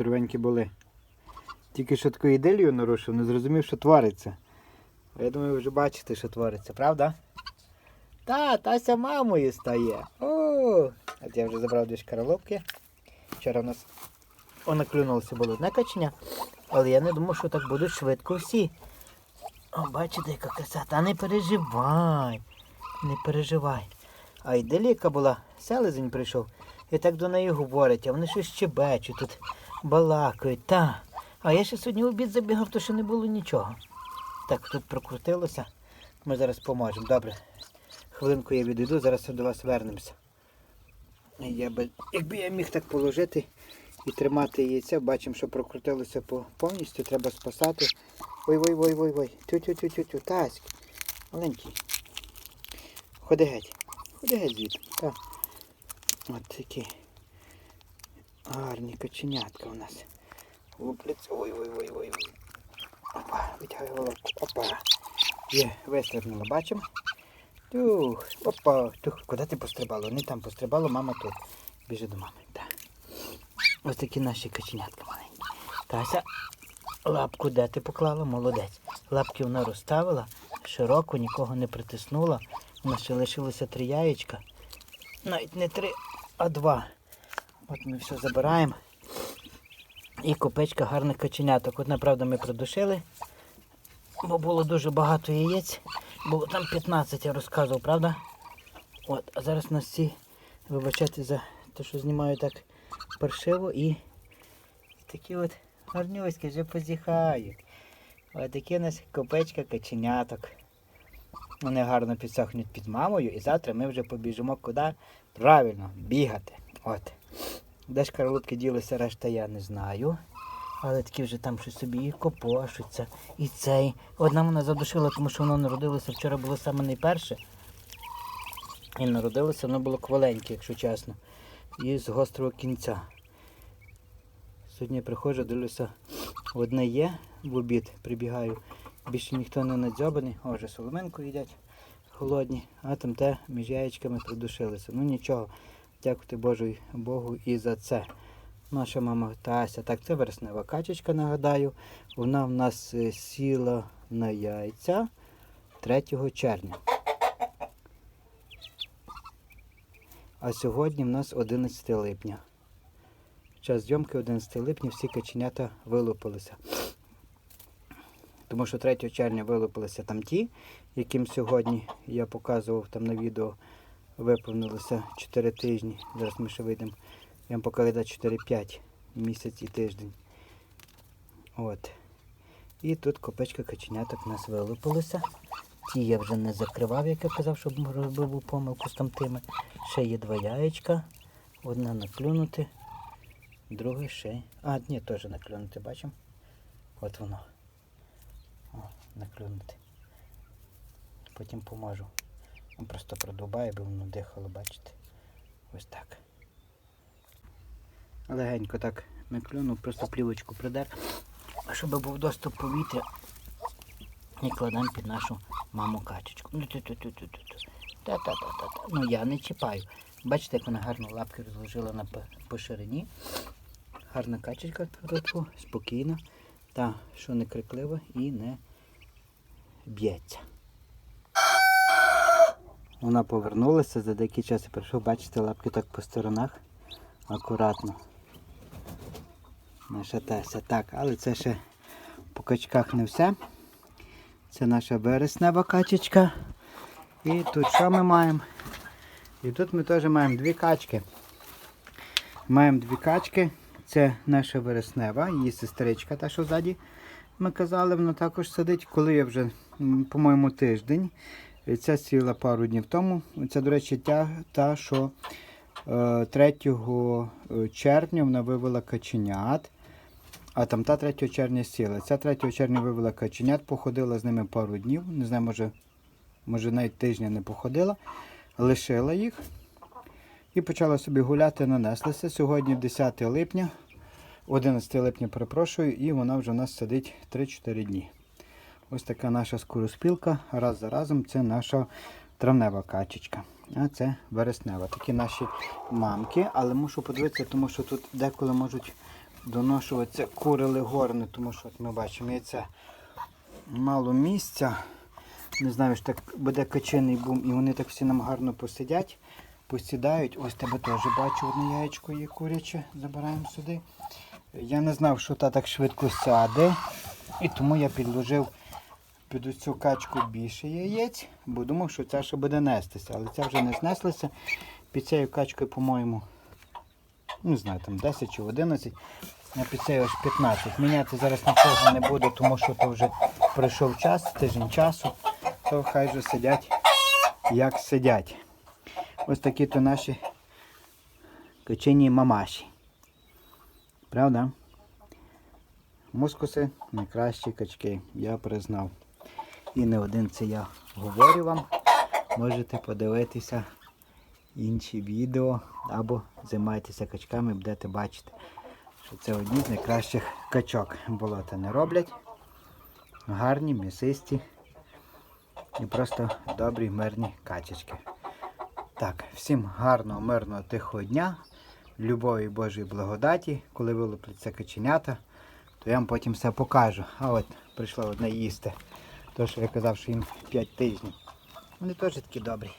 здоровенькі були. Тільки що таку іделію нарушив, не зрозумів, що твориться. А Я думаю, ви вже бачите, що твориться, правда? Та, Тася мамою стає. О, От я вже забрав дві шкаралупки. Вчора в нас вона клюнулася було одне але я не думав, що так будуть швидко всі. О, бачите, яка краса. Та не переживай, не переживай. А іделіка була, селезень прийшов, і так до неї говорять, а вони щось щебечуть тут, балакають. Та. А я ще сьогодні обід забігав, то ще не було нічого. Так, тут прокрутилося. Ми зараз поможемо. Добре. Хвилинку я відійду, зараз до вас вернемося. Я би, якби я міг так положити і тримати яйця, бачимо, що прокрутилося повністю, треба спасати. Ой, ой, ой, ой, ой. Тю-тю-тю-тю-тю. Таськ. Маленький. Ходи геть. Ходи геть звідти. Так. От такі гарні каченятка у нас. Лупляться. Ой, ой, ой, ой, ой. Опа, витягай головку. Опа. Є, вистрибнула, бачимо. Тух, опа, тух. Куди ти пострибала? Не там пострибала, мама тут. Біжи до мами. Так. Ось такі наші каченятка маленькі. Тася, лапку де ти поклала? Молодець. Лапки вона розставила, широко, нікого не притиснула. У нас ще лишилося три яєчка. Навіть не три, а два. От ми все забираємо. І копечка гарних каченяток. От, направда, ми придушили, бо було дуже багато яєць. Було там 15, я розказував, правда? От, а зараз у нас ці, вибачайте за те, що знімаю так паршиво і такі от гарнюські вже позіхають. Ось такі у нас копечка каченяток. Вони гарно підсохнуть під мамою, і завтра ми вже побіжимо куди? Правильно, бігати. От. Де ж карлутки ділися, решта я не знаю. Але такі вже там щось собі і копошуться. І цей. Одна вона задушила, тому що воно народилося вчора було саме найперше. І народилося, воно було кваленьке, якщо чесно. І з гострого кінця. Сьогодні я приходжу, дивлюся, одне є в обід, прибігаю. Більше ніхто не надзьобаний. О, вже соломинку їдять холодні, а там те між яєчками придушилися. Ну нічого, дякувати Божу Богу і за це. Наша мама Тася, так, це вереснева качечка, нагадаю. Вона в нас е, сіла на яйця 3 червня. А сьогодні в нас 11 липня. Час зйомки 11 липня всі каченята вилупилися. Тому що 3 червня вилупилися там ті, яким сьогодні я показував там на відео, виповнилося 4 тижні. Зараз ми ще вийдемо. Я вам покажу 4-5 місяць і тиждень. От. І тут копечка каченяток у нас вилупилися. Ті я вже не закривав, як я казав, щоб робив помилку з тамтими. Ще є два яєчка. Одне наклюнути, друге ще. А, ні, теж наклюнути, бачимо. От воно. О, наклюнути. Потім поможу. Он просто продубаю, бо воно дихало, бачите. Ось так. Легенько так наклюнув, просто плівочку придер, щоб був доступ повітря. І кладемо під нашу маму качечку. Ну. Та-та-та-та-та. Ну я не чіпаю. Бачите, як вона гарно лапки розложила на по, ширині. Гарна качечка спокійна. Та, що не криклива і не б'ється. Вона повернулася, за деякий час я прийшов, бачите, лапки так по сторонах. Акуратно. Наша Теся. Так, але це ще по качках не все. Це наша вереснева качечка. І тут що ми маємо? І тут ми теж маємо дві качки. Маємо дві качки. Це наша вереснева, її сестричка, та що ззаді ми казали, вона також сидить, коли я вже, по-моєму, тиждень. Ця сіла пару днів тому. Це, до речі, та, та що е, 3 червня вона вивела каченят. А там та 3 червня сіла. Ця 3 червня вивела каченят, походила з ними пару днів. Не знаю, може, може навіть тижня не походила. Лишила їх і почала собі гуляти, нанеслася. Сьогодні 10 липня, 11 липня, перепрошую, і вона вже у нас сидить 3-4 дні. Ось така наша скороспілка. Раз за разом це наша травнева качечка. А це вереснева. Такі наші мамки. Але мушу подивитися, тому що тут деколи можуть доношувати кури легорни, тому що от ми бачимо яйця мало місця. Не знаю, що так буде качений бум, і вони так всі нам гарно посидять, посідають. Ось тебе теж бачу одне яєчко є куряче, забираємо сюди. Я не знав, що та так швидко сяде, і тому я підложив під цю качку більше яєць, бо думав, що ця ще буде нестися. Але ця вже не знеслася. Під цією качкою, по-моєму, не знаю, там 10 чи 11, а під цією аж 15. Міняти зараз нічого не буде, тому що то вже пройшов час, тиждень часу, то хай вже сидять, як сидять. Ось такі то наші качині мамаші. Правда? Мускуси найкращі качки, я признав. І не один це я говорю вам. Можете подивитися інші відео або займайтеся качками, будете бачити, що це одні з найкращих качок. Болота не роблять. Гарні, м'ясисті і просто добрі, мирні качечки. Так, всім гарного, мирного, тихого дня, любові Божої благодаті, коли вилупляться каченята, то я вам потім все покажу. А от прийшло одне їсти. То, що я казав, що їм 5 тижнів. Вони теж такі добрі.